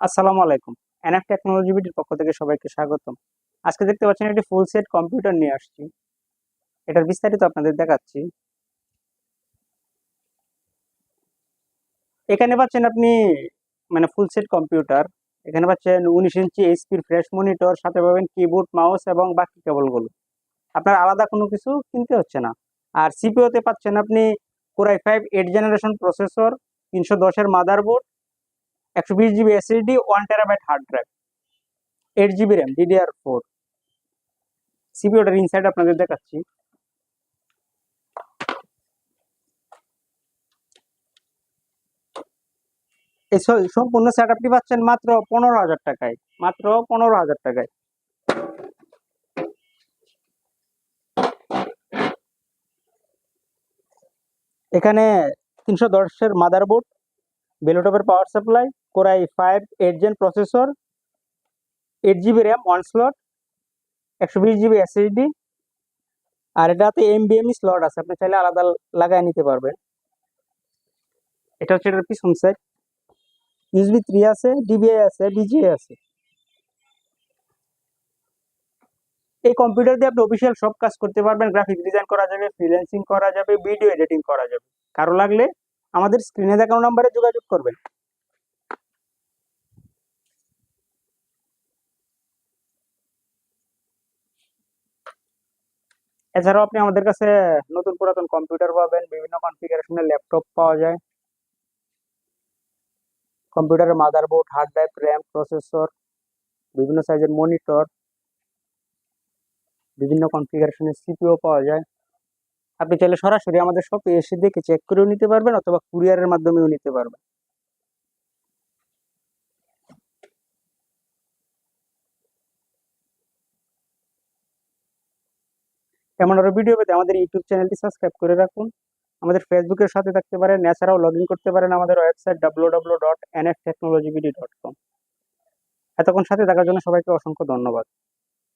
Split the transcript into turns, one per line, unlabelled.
আসসালামু আলাইকুম। NF technology বিডির পক্ষ থেকে সবাইকে স্বাগতম। আজকে দেখতে পাচ্ছেন একটি ফুল সেট কম্পিউটার নিয়ে আসছি। এটার বিস্তারিত আপনাদের দেখাচ্ছি। এখানে পাচ্ছেন আপনি মানে ফুল সেট কম্পিউটার এখানে পাচ্ছেন উনিশ ইঞ্চি এইচপির ফ্রেশ মনিটর সাথে পাবেন কিবোর্ড মাউস এবং বাকি কেবলগুলো। আপনার আলাদা কোনো কিছু কিনতে হচ্ছে না। আর সিপিওতে পাচ্ছেন আপনি core i five eight generation processor তিনশো দশের মাদারবোর্ড একশো বিশ GB SSD one terabyte hard drive eight GB RAM DDR four সিপিওটার inside আপনাদের দেখাচ্ছি। এই সম্পূর্ণ সেট আপটি পাচ্ছেন মাত্র পনেরো হাজার টাকায়, মাত্র পনেরো হাজার টাকায়। এখানে তিনশো দশের motherboard বেলোটপের power supply core i five eight gen processor eight GB RAM one slot একশো বিশ জিবি এসএসডি আর এটাতে এমবিএমই স্লট আছে। আপনি চাইলে আলাদা লাগাই নিতে পারবেন। এটা হচ্ছে এটার পিছন সাইড ইউএসবি থ্রি আছে ডিবিআই আছে বিজিএ আছে। এই কম্পিউটার দিয়ে আপনি অফিসিয়াল সব কাজ করতে পারবেন। গ্রাফিক ডিজাইন করা যাবে ফ্রিল্যান্সিং করা যাবে ভিডিও এডিটিং করা যাবে। কারও লাগলে আমাদের স্ক্রিনে দেখানো নাম্বারে যোগাযোগ করবেন। এছাড়াও আপনি আমাদের কাছে নতুন পুরাতন কম্পিউটার পাবেন, বিভিন্ন কনফিগারেশনের ল্যাপটপ পাওয়া যায়। কম্পিউটারের motherboard hard drive RAM processor বিভিন্ন সাইজের মনিটর বিভিন্ন কনফিগারেশনের সিপিও পাওয়া যায়। আপনি চাইলে সরাসরি আমাদের শপে এসে দেখে চেক করেও নিতে পারবেন অথবা কুরিয়ারের মাধ্যমেও নিতে পারবেন। এমন আরও ভিডিও পেতে আমাদের ইউটিউব চ্যানেলটি সাবস্ক্রাইব করে রাখুন। আমাদের ফেসবুকের সাথে থাকতে পারেন, এছাড়াও লগ ইন করতে পারেন আমাদের website W W dot N F technology BD dot com এতক্ষণ সাথে থাকার জন্য সবাইকে অসংখ্য ধন্যবাদ।